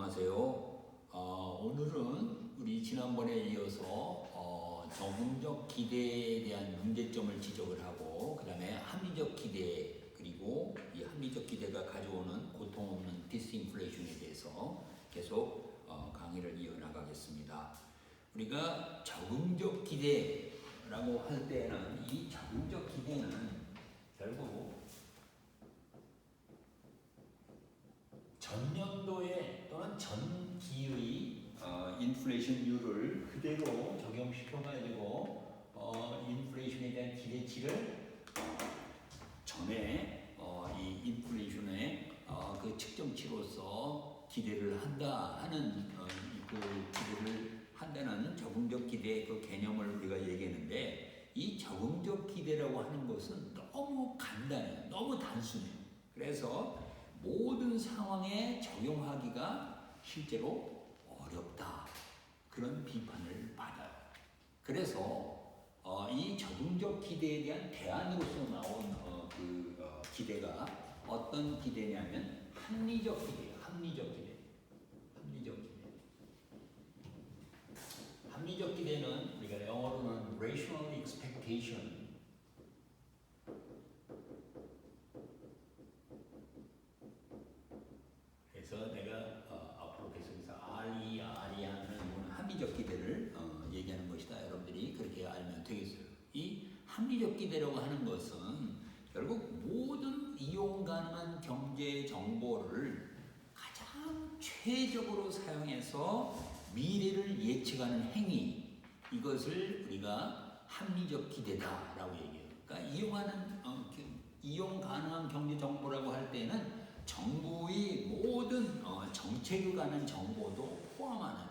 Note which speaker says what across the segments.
Speaker 1: 안녕하세요. 어, 오늘은 우리 지난번에 이어서 어, 적응적 기대에 대한 문제점을 지적을 하고 그 다음에 합리적 기대 그리고 이 합리적 기대가 가져오는 고통 없는 디스인플레이션에 대해서 계속 어, 강의를 이어나가겠습니다. 우리가 적응적 기대라고 할 때는 이 적응적 기대는 결국 전년도에 전기의 어, 인플레이션율을 그대로 적용시켜 가지고 어, 인플레이션에 대한 기대치를 전에 어, 이 인플레이션의 어, 그 측정치로서 기대를 한다 하는 어, 이그 기대를 한다는 적응적 기대 그 개념을 우리가 얘기했는데 이 적응적 기대라고 하는 것은 너무 간단해요. 너무 단순해요. 그래서 모든 상황에 적용하기가 실제로 어렵다. 그런 비판을 받아요. 그래서 어, 이 적응적 기대에 대한 대안으로서 나온 어, 그 어, 기대가 어떤 기대냐면 합리적 기대예요. 합리적 기대. 합리적 기대. 합리적 기대는 우리가 영어로는 rational expectation 그래서 내가 어, 앞으로 계속해서 RE, RE 하는 이거는 합리적 기대를 어, 얘기하는 것이다. 여러분들이 그렇게 알면 되겠어요. 이 합리적 기대라고 하는 것은 결국 모든 이용 가능한 경제 정보를 가장 최적으로 사용해서 미래를 예측하는 행위 이것을 우리가 합리적 기대다라고 얘기해요. 그러니까 이용하는 어, 그, 이용 가능한 경제 정보라고 할 때는 정부의 모든 어, 정책에 관한 정보도 포함하는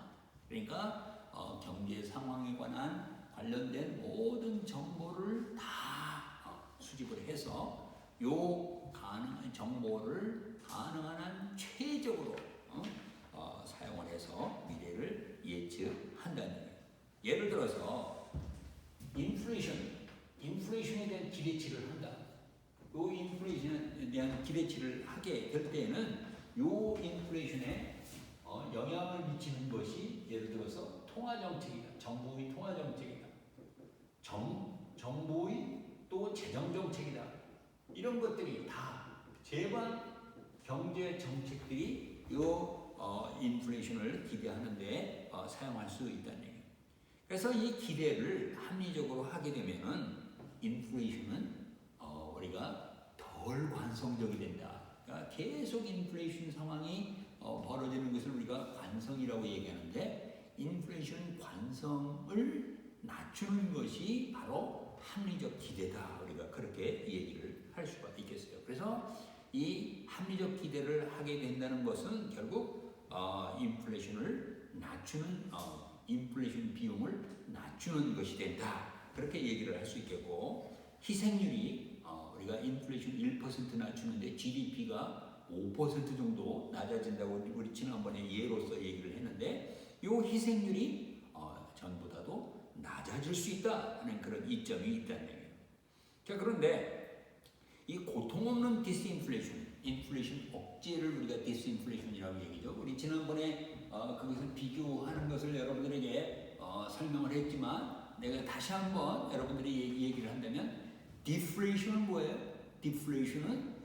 Speaker 1: 그러니까 어, 경제 상황에 관한 관련된 모든 정보를 다 어, 수집을 해서 요 가능한 정보를 가능한 한 최적으로 어, 어, 사용을 해서 미래를 예측한다는 얘기예요. 예를 들어서 인플레이션, 인플레이션에 대한 기대치를 한다. 요 인플레이션에 대한 기대치를 하게 될 때에는 요 인플레이션에 어, 영향을 미치는 것이 예를 들어서 통화 정책이다. 정부의 통화 정책이다. 정, 정부의 또 재정 정책이다. 이런 것들이 다 제반 경제 정책들이 요 어, 인플레이션을 기대하는데 어, 사용할 수 있다는 얘기예요. 그래서 이 기대를 합리적으로 하게 되면은 인플레이션은 어, 우리가 덜 관성적이 된다. 그러니까 계속 인플레이션 상황이 어, 벌어지는 것을 우리가 관성이라고 얘기하는데 인플레이션 관성을 낮추는 것이 바로 합리적 기대다. 우리가 그렇게 얘기를 할 수가 있겠어요. 그래서 이 합리적 기대를 하게 된다는 것은 결국 어, 인플레이션을 낮추는 어, 인플레이션 비용을 낮추는 것이 된다. 그렇게 얘기를 할 수 있겠고 희생률이 어, 우리가 인플레이션 1% 낮추는데 GDP가 5% 정도 낮아진다고 우리 지난번에 예로서 얘기를 했는데 이 희생률이 어, 전보다도 낮아질 수 있다 하는 그런 이점이 있다는 얘기예요. 자 그런데 이 고통 없는 디스인플레이션, 인플레이션 억제를 우리가 디스인플레이션이라고 얘기죠. 우리 지난번에 어, 그것을 비교하는 것을 여러분들에게 어, 설명을 했지만 내가 다시 한번 여러분들이 얘기, 얘기를 한다면 디플레이션은 뭐예요? 디플레이션은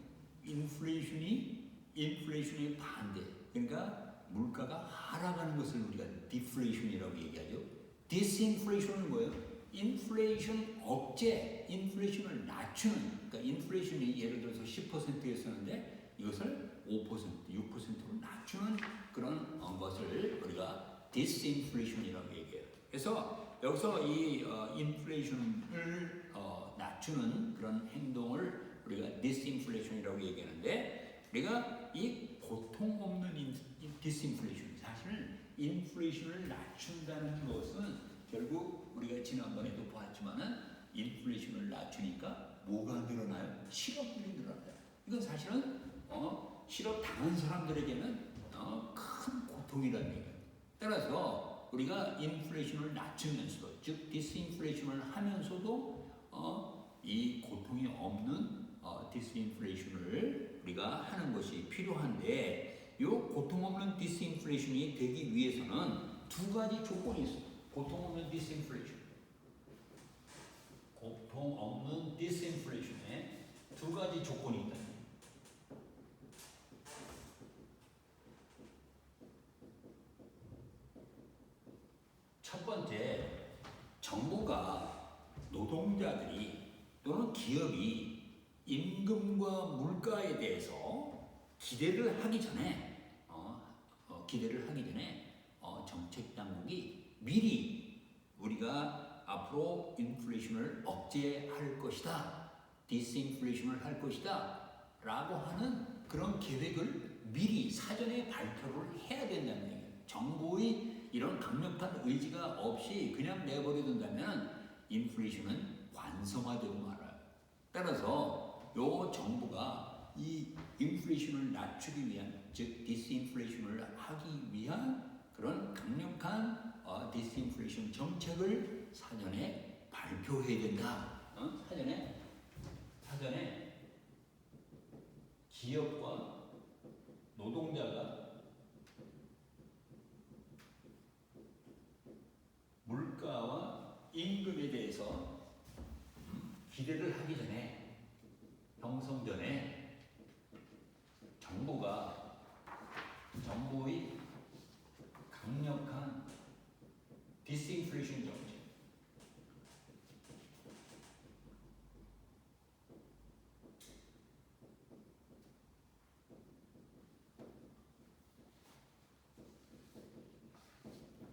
Speaker 1: 인플레이션이 인플레이션의 반대. 그러니까 물가가 하락하는 것을 우리가 디플레이션이라고 얘기하죠. 디스인플레이션은 뭐예요? 인플레이션 억제, 인플레이션을 낮추는, 그러니까 인플레이션이 예를 들어서 10%였었는데 이것을 5%, 6%로 낮추는 그런 어, 것을 우리가 디스인플레이션이라고 얘기해요. 그래서 여기서 이 어, 인플레이션을 어, 낮추는 그런 행동을 우리가 디스인플레이션이라고 얘기하는데 우리가 이 고통 없는 인, 디스인플레이션 사실 인플레이션을 낮춘다는 것은 결국 우리가 지난번에도 보았지만은 인플레이션을 낮추니까 뭐가 늘어나요? 실업률이 늘어나요. 이건 사실은 어, 실업 당한 사람들에게는 어, 큰 고통이라는 얘기예요. 따라서 우리가 인플레이션을 낮추면서도 즉 디스인플레이션을 하면서도 어, 이 고통이 없는 어, 디스인플레이션을 우리가 하는 것이 필요한데 이 고통 없는 디스인플레이션이 되기 위해서는 두 가지 조건이 있어요. 고통 없는 디스인플레이션. 고통 없는 디스인플레이션에 두 가지 조건이 있다. 첫 번째, 정부가 노동자들이 또는 기업이 임금과 물가에 대해서 기대를 하기 전에 어, 어, 기대를 하기 전에 어, 정책 당국이 미리 우리가 앞으로 인플레이션을 억제할 것이다, 디스인플레이션을 할 것이다, 라고 하는 그런 계획을 미리 사전에 발표를 해야 된다는 얘기예요. 정부의 이런 강력한 의지가 없이 그냥 내버려둔다면 인플레이션은 관성화되고 말아요. 따라서 요 정부가 이 인플레이션을 낮추기 위한 즉 디스인플레이션을 하기 위한 그런 강력한 어, 디스인플레이션 정책을 사전에 발표해야 된다. 어? 사전에 사전에 기업과 노동자가 물가와 임금에 대해서 음, 기대를 하기 전에 형성 전에 정부가 정부의 강력한 디스인플레이션 정책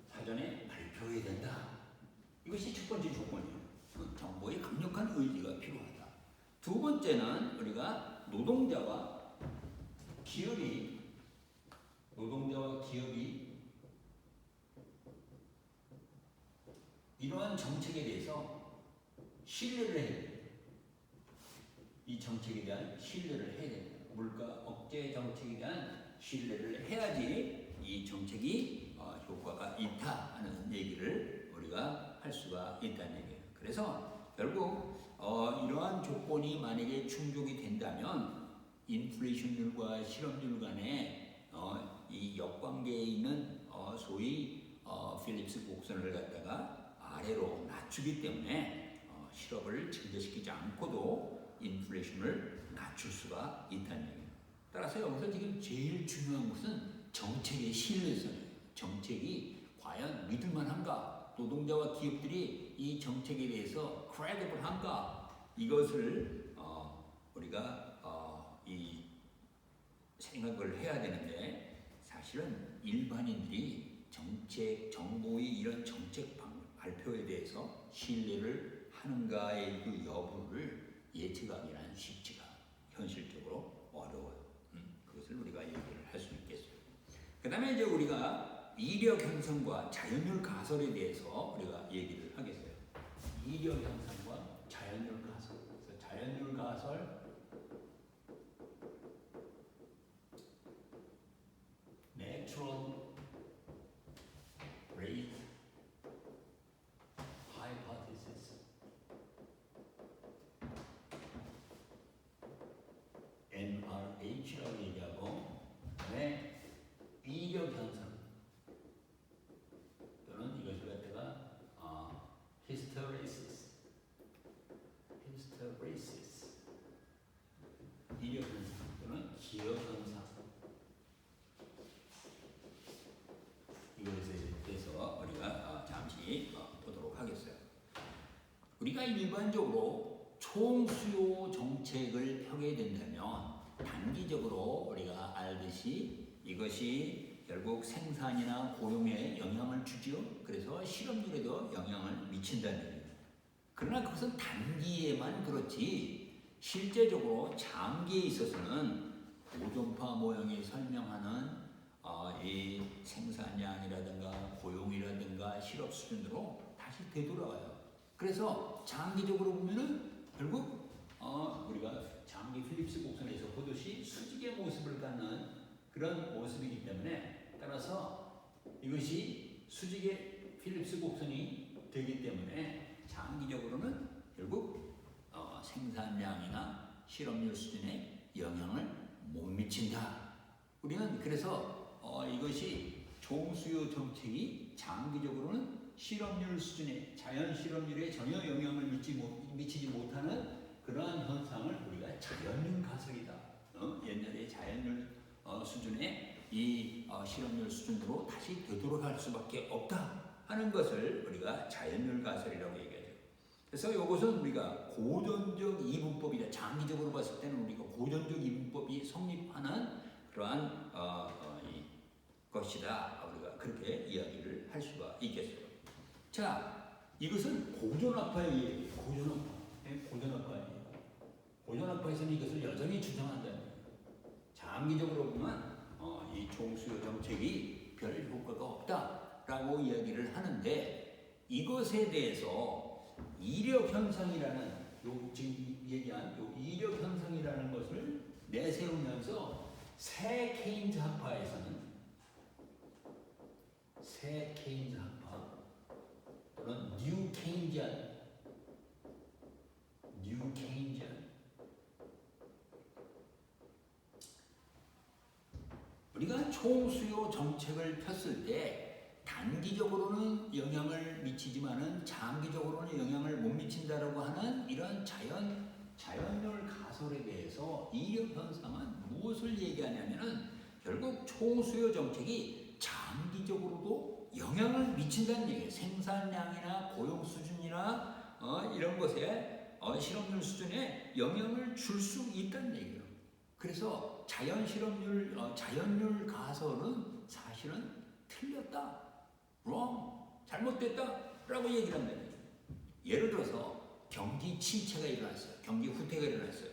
Speaker 1: 사전에 발표해야 된다. 이것이 첫 번째 조건이에요. 그 정부의 강력한 의지가 필요하다. 두 번째는 우리가 노동자와 기업이 노동자와 기업이 이러한 정책에 대해서 신뢰를 해야 돼요. 이 정책에 대한 신뢰를 해야 됩니다. 물가 억제 정책에 대한 신뢰를 해야지 이 정책이 어, 효과가 있다 하는 얘기를 우리가 할 수가 있다는 얘기예요. 그래서 결국 어, 이러한 조건이 만약에 충족이 된다면 인플레이션율과 실업률 간의 어, 이 역관계에 있는 어, 소위 어, 필립스 곡선을 갖다가 아래로 낮추기 때문에 어, 실업을 증대시키지 않고도 인플레이션을 낮출 수가 있다는 얘기예요. 따라서 여기서 지금 제일 중요한 것은 정책의 신뢰성이에요. 정책이 과연 믿을만한가? 노동자와 기업들이 이 정책에 대해서 credible,한가? 이것을 어, 우리가 어, 이 생각을 해야 되는데 사실은 일반인들이 정책 정부의 이런 정책 방- 발표에 대해서 신뢰를 하는가의 그 여부를 예측하기는 쉽지가 현실적으로 어려워요. 음, 그것을 우리가 얘기를 할 수 있겠어요. 그 다음에 이제 우리가 이력 형성과 자연율 가설에 대해서 우리가 얘기를 하겠어요. 이력 형성과 자연율 가설. 그래서 자연율 가설 NRH라고 얘기하고 그다음에 이력 현상. 또는 이것을 갖다가 어, hysteresis hysteresis 이력 현상. 또는 기억 현상. 이것에 대해서 우리가 어, 잠시 어, 보도록 하겠어요. 우리가 일반적으로 총수요 정책을 펴게 된다면 단기적으로 우리가 알듯이 이것이 결국 생산이나 고용에 영향을 주죠. 그래서 실업률에도 영향을 미친다는 얘기예요. 그러나 그것은 단기에만 그렇지 실제적으로 장기에 있어서는 고전파 모형이 설명하는 어, 이 생산량이라든가 고용이라든가 실업 수준으로 다시 되돌아와요. 그래서 장기적으로 보면은 결국 어, 우리가 장기 필립스 곡선에서 보듯이 수직의 모습을 갖는 그런 모습이기 때문에 따라서 이것이 수직의 필립스 곡선이 되기 때문에 장기적으로는 결국 어, 생산량이나 실업률 수준에 영향을 못 미친다. 우리는 그래서 어, 이것이 종수요 정책이 장기적으로는 실업률 수준에 자연 실업률에 전혀 영향을 미치 못, 미치지 못하는 그러한 현상을 우리가 자연륜 가설이다. 어? 옛날에 자연률 어, 수준의 이 어, 실업률 수준으로 다시 되돌아갈 수밖에 없다 하는 것을 우리가 자연률 가설이라고 얘기하죠. 그래서 이것은 우리가 고전적 이분법이다. 장기적으로 봤을 때는 우리가 고전적 이분법이 성립하는 그러한 어, 어, 이 것이다. 우리가 그렇게 이야기를 할 수가 있겠어요. 자, 이것은 고전학파의. 고전학파. 네, 고전학파의. 고전학파에서는 이것을 여전히 주장한다. 장기적으로 보면 어, 이 종수요 정책이 별 효과가 없다라고 이야기를 하는데 이것에 대해서 이력 현상이라는 요 지금 얘기한 요 이력 현상이라는 것을 내세우면서 새 케인즈 학파에서는 새 케인즈 학파 또는 뉴 케인지안 뉴 케인지안 우리가 총수요 정책을 폈을 때 단기적으로는 영향을 미치지만은 장기적으로는 영향을 못 미친다라고 하는 이런 자연 자연률 가설에 대해서 이력 현상은 무엇을 얘기하냐면은 결국 총수요 정책이 장기적으로도 영향을 미친다는 얘기예요. 생산량이나 고용 수준이나 어, 이런 것에 어, 실업률 수준에 영향을 줄 수 있다는 얘기예요. 그래서 자연 실업률, 어, 자연률 가설은 사실은 틀렸다, wrong, 잘못됐다 라고 얘기를 한다. 예를 들어서 경기 침체가 일어났어요. 경기 후퇴가 일어났어요.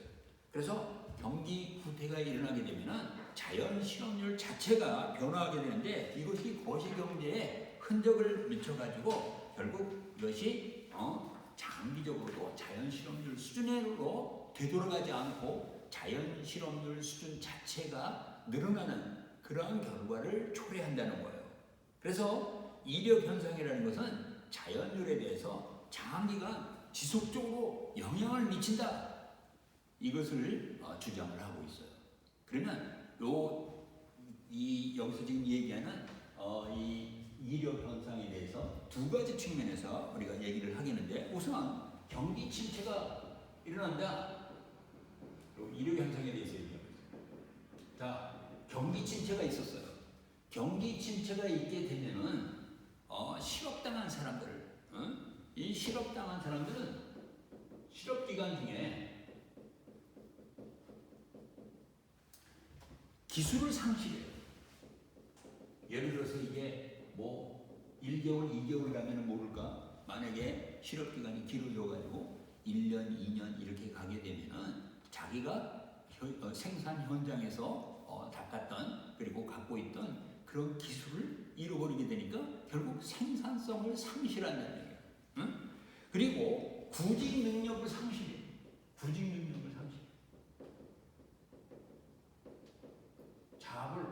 Speaker 1: 그래서 경기 후퇴가 일어나게 되면은 자연 실업률 자체가 변화하게 되는데 이것이 거시 경제에 흔적을 미쳐가지고 결국 이것이 어, 장기적으로도 자연 실업률 수준으로 되돌아가지 않고 자연 실업률 수준 자체가 늘어나는 그러한 결과를 초래한다는 거예요. 그래서 이력 현상이라는 것은 자연률에 대해서 장기간 지속적으로 영향을 미친다. 이것을 어, 주장을 하고 있어요. 그러면 요, 이, 여기서 지금 얘기하는, 어, 이 이력 현상에 대해서 두 가지 측면에서 우리가 얘기를 하겠는데, 우선 경기 침체가 일어난다. 요 이력 현상에 대해서 있어요. 자, 경기 침체가 있었어요. 경기 침체가 있게 되면은, 어, 실업당한 사람들, 어? 이 실업당한 사람들은 실업 기간 중에 기술을 상실해요. 예를 들어서 이게 뭐 1개월, 2개월 가면 모를까? 만약에 실업 기간이 길어져 가지고 1년, 2년 이렇게 가게 되면은 자기가 현- 어, 생산 현장에서 어, 닦았던 그리고 갖고 있던 그런 기술을 잃어버리게 되니까 결국 생산성을 상실한다는 얘기예요. 응? 그리고 구직 능력을 상실해요. 구직 능력을 상실. 잡을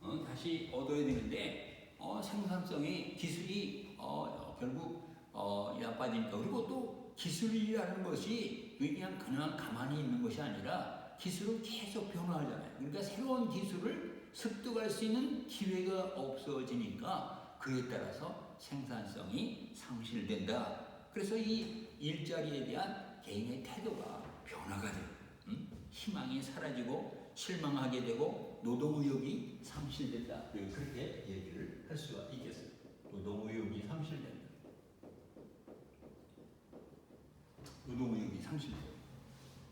Speaker 1: 어, 다시 얻어야 되는데 어, 생산성이 기술이 어, 결국 어, 나빠지니까 그리고 또 기술이라는 것이 그냥 그냥 가만히 있는 것이 아니라 기술은 계속 변화하잖아요. 그러니까 새로운 기술을 습득할 수 있는 기회가 없어지니까 그에 따라서 생산성이 상실된다. 그래서 이 일자리에 대한 개인의 태도가 변화가 돼요. 음? 희망이 사라지고 실망하게 되고 노동의욕이 상실된다. 네, 그렇게 얘기를 할 수가 있겠어요. 노동의욕이 상실된다. 노동의욕이 상실돼요.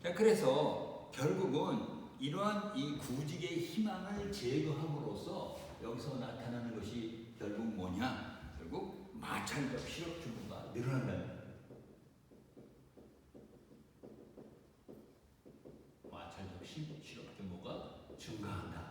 Speaker 1: 자, 그래서 결국은 이러한 이 구직의 희망을 제거함으로써 여기서 나타나는 것이 결국 뭐냐? 결국 마찰적 실업 규모가 늘어난다는. 마찰적 시- 실업 규모가 증가한다.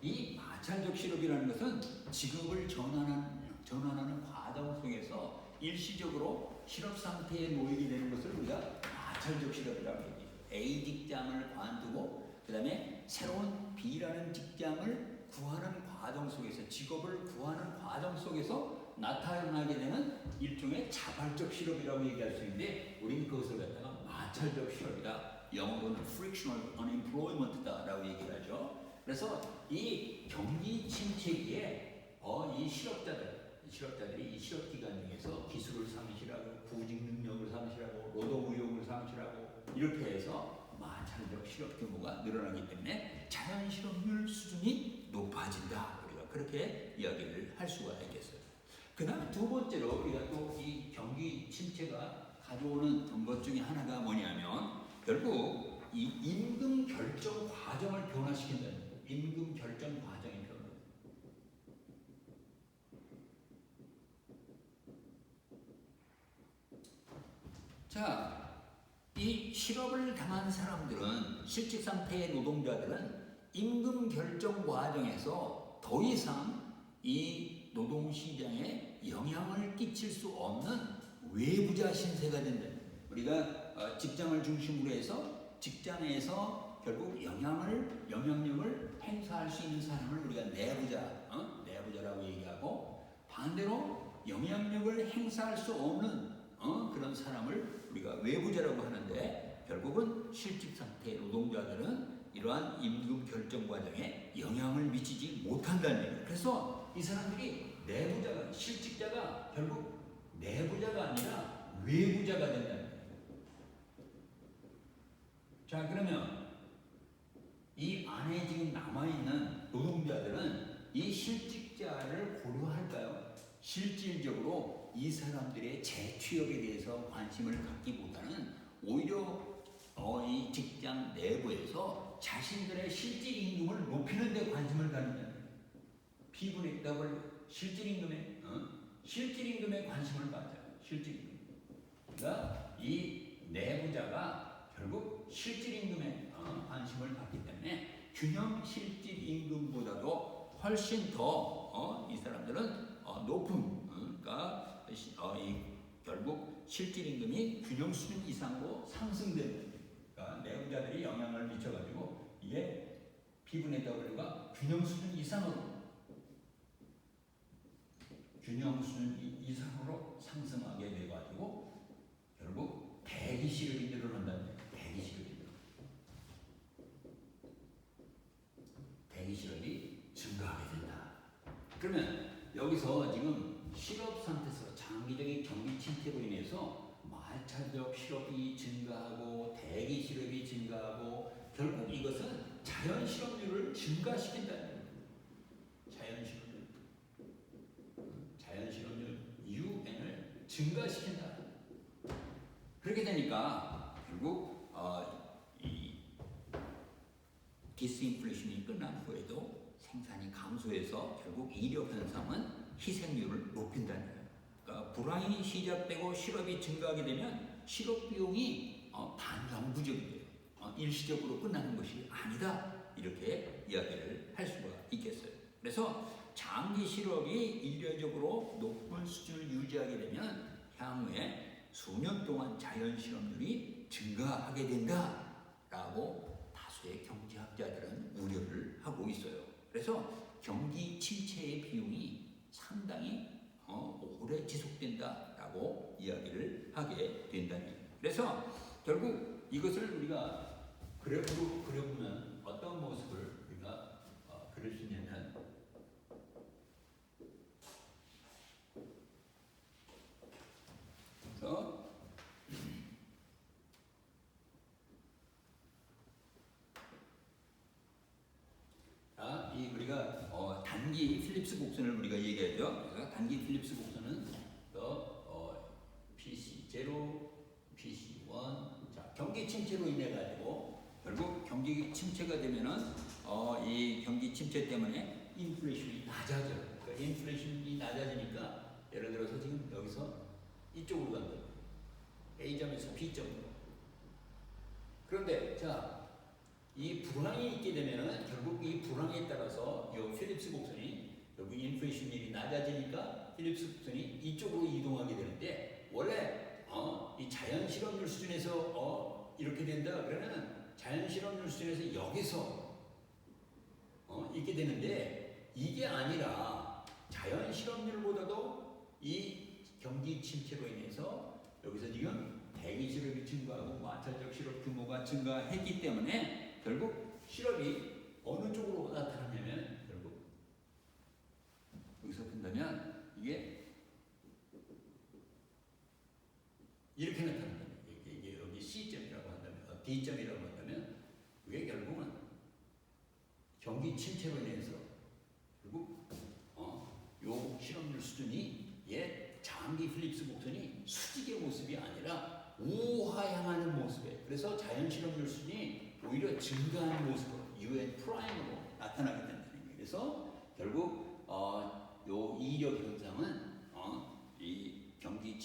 Speaker 1: 이 마찰적 실업이라는 것은 직업을 전환하는, 전환하는 과정 속에서 일시적으로 실업 상태에 놓이게 되는 것을 우리가 마찰적 실업이라고 얘기해요. A 직장을 관두고 그 다음에 새로운 B라는 직장을 구하는 과정 속에서 직업을 구하는 과정 속에서 나타나게 되는 일종의 자발적 실업이라고 얘기할 수 있는데 우리는 그것을 갖다가 마찰적 실업이다. 영어로는 frictional unemployment다라고 얘기를 하죠. 그래서 이 경기 침체기에 어, 이 실업자들, 이 실업자들이 이 실업 기간 중에서 기술을 상실하고 구직 능력을 상실하고 노동 의욕을 상실하고 이렇게 해서 마찬가지로 실업 규모가 늘어나기 때문에 자연 실업률 수준이 높아진다. 우리가 그렇게 이야기를 할 수가 있겠어요. 그다음에 두 번째로 우리가 또 이 경기 침체가 가져오는 것 중에 하나가 뭐냐면 결국 이 임금 결정 과정을 변화시킨다는 거예요. 임금 결정 과정의 변화. 자, 이 실업을 당한 사람들은 실직 상태의 노동자들은 임금 결정 과정에서 더 이상 이 노동 시장에 영향을 끼칠 수 없는 외부자 신세가 된다. 우리가 어, 직장을 중심으로 해서 직장에서 결국 영향을 영향력을 행사할 수 있는 사람을 우리가 내부자, 어? 내부자라고 얘기하고 반대로 영향력을 행사할 수 없는 어? 그런 사람을 우리가 외부자라고 하는데 결국은 실직 상태의 노동자들은 이러한 임금 결정 과정에 영향을 미치지 못한다는 얘기예요. 그래서 이 사람들이 내부자가 실직자가 결국 내부자가 아니라 외부자가 된다는 거예요. 자 그러면 이 안에 지금 남아 있는 노동자들은 실질적으로 이 사람들의 재취업에 대해서 관심을 갖기보다는 오히려 어, 이 직장 내부에서 자신들의 실질 임금을 높이는 데 관심을 갖는 피분의 더블 실질 임금에 어? 실질 임금에 관심을 가져요. 실질 임금. 그러니까 이 내부자가 결국 실질 임금에 어, 관심을 갖기 때문에 균형 실질 임금보다도 훨씬 더 어, 이 사람들은 어, 높은 어, 그러니까 시- 어, 이 결국 실질 임금이 균형 수준 이상으로 상승되는 그러니까 내부자들이 영향을 미쳐가지고 이게 P분의 W가 균형 수준 이상으로 균형 수준 이- 이상으로 상승하게 돼가지고 결국 대기 실업이 늘어난다는 거예요. 대기 실업이 대기 실업이 증가하게 된다. 그러면 여기서 지금 실업 상태에서 장기적인 경기 침체로 인해서 말차적 실업이 증가하고 대기 실업이 증가하고 결국 이것은 자연 실업률을 증가시킨다는 거예요. 자연 실업률. 자연 실업률 UN을 증가시킨다. 그렇게 되니까 결국 어, 이 디스인플레이션이 끝난 후에도 생산이 감소해서 결국 이력 현상은 희생률을 높인다는 거예요. 그러니까 불황이 시작되고 실업이 증가하게 되면 실업 비용이 어, 반감부적이 돼요. 어, 일시적으로 끝나는 것이 아니다. 이렇게 이야기를 할 수가 있겠어요. 그래서 장기 실업이 일례적으로 높은 수준을 유지하게 되면 향후에 수년 동안 자연 실업률이 증가하게 된다라고 다수의 경제학자들은 우려를 하고 있어요. 그래서 경기 침체의 비용이 상당히 어, 오래 지속된다라고 이야기를 하게 된다는 거예요. 그래서 결국 이것을 우리가 그래프로 그려보면 어떤 모습을 우리가 어, 그릴 수 있냐면 그래서 자, 이 우리가 어, 단기 필립스 곡선을 우리가 얘기하죠. 그래서 단기 필립스 곡선은 더 어, PC 0, PC 1. 자, 경기 침체로 인해 가지고 결국 경기 침체가 되면은 어, 이 경기 침체 때문에 인플레이션이 낮아져. 그러니까 인플레이션이 낮아지니까 예를 들어서 지금 여기서 이쪽으로 간다. A점에서 B점으로. 그런데 자, 이 불황이 있게 되면은 결국 이 불황에 따라서 이 필립스 곡선이 여기 인플레이션율이 낮아지니까 필립스 곡선이 이쪽으로 이동하게 되는데 원래 어, 이 자연 실업률 수준에서 어, 이렇게 된다 그러면은 자연 실업률 수준에서 여기서 어, 있게 되는데 이게 아니라 자연 실업률보다도 이 경기 침체로 인해서 여기서 지금 대기 실업이 증가하고 마찰적 실업 규모가 증가했기 때문에 결국 실업이 어느 쪽으로 나타나냐면 결국 여기서 본다면 이게 이렇게 나타난다. 이게, 여기 C점이라고 한다면 어, D점이라고 한다면 이게 결국은 경기 침체로 인해서 결국 어, 요 실업률 수준이 옛 장기 필립스 곡선이 수직의 모습이 아니라 우하 향하는 모습에 그래서 자연 실업률 수준이 오히려 증가하는 모습으로 UN 프라임으로 나타나게 된다는 거예요. 그래서 결국 어, 요 이력 현상은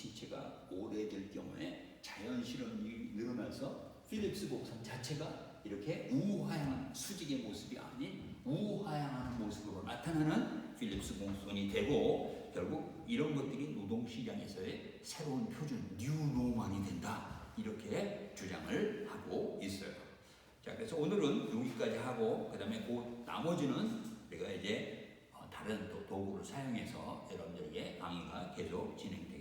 Speaker 1: 침체가 오래될 경우에 자연 실업률이 늘어나서 필립스 곡선 자체가 이렇게 우하향 수직의 모습이 아닌 우하향하는 모습으로 나타나는 필립스 곡선이 되고 결국 이런 것들이 노동시장에서의 새로운 표준 뉴노만이 된다 이렇게 주장을 하고 있어요. 자 그래서 오늘은 여기까지 하고 그 다음에 그 나머지는 내가 이제 어, 다른 또 도구를 사용해서 여러분들에게 강의가 계속 진행.